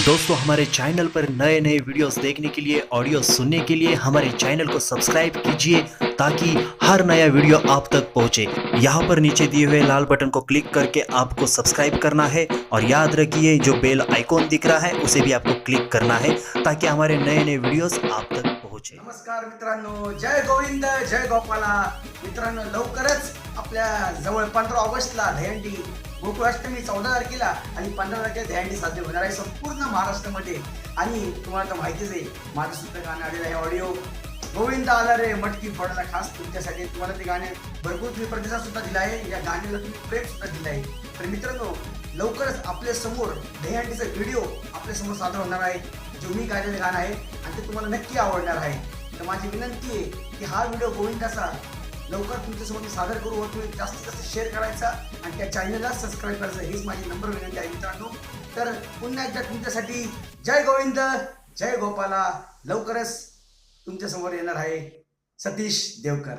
दोस्तों, हमारे चैनल पर नए नए वीडियोस देखने के लिए, ऑडियो सुनने के लिए हमारे चैनल को सब्सक्राइब कीजिए ताकि हर नया वीडियो आप तक पहुँचे। यहाँ पर नीचे दिए हुए लाल बटन को क्लिक करके आपको सब्सक्राइब करना है और याद रखिए, जो बेल आइकॉन दिख रहा है, उसे भी आपको क्लिक करना है ताकि हमारे नए नए वीडियोस आप तक पहुँचे। नमस्कार मित्रांनो, जय गोविंद, जय गोपाला। मित्रांनो, लवकरच आपल्या जवळ पंधरा ऑगस्टला दहीहंडी गोकुळाष्टमी चौदा तारखेला आणि पंधरा तारखेला दहीहंडी साध्य होणार आहे संपूर्ण महाराष्ट्रामध्ये. आणि तुम्हाला तर माहितीच आहे माझं सुद्धा गाणं आलेलं आहे ऑडिओ. गोविंद आला रे मटकी फोडायला खास तुमच्यासाठी तुम्हाला ते गाणे भरपूर तुम्ही प्रतिसाद सुद्धा दिला आहे. या गाण्याला तुम्ही प्रेम सुद्धा दिलं आहे. तर मित्रांनो लवकरच आपल्यासमोर दहीहंडीचा व्हिडिओ आपल्यासमोर सादर होणार आहे. जो मी गायलेलं गाणं आहे आणि ते तुम्हाला नक्की आवडणार आहे. तर माझी विनंती आहे की हा व्हिडिओ गोविंदाचा लवकर तुमच्यासमोर मी सादर करू. होतो तुम्ही जास्तीत जास्त शेअर करायचा आणि त्या चॅनलला सबस्क्राईब करायचं. हीच माझी नंबर विनंती आहे मित्रांनो. तर पुन्हा एकदा तुमच्यासाठी जय गोविंद जय गोपाला. लवकरच तुमच्यासमोर येणार आहे सतीश देवकर.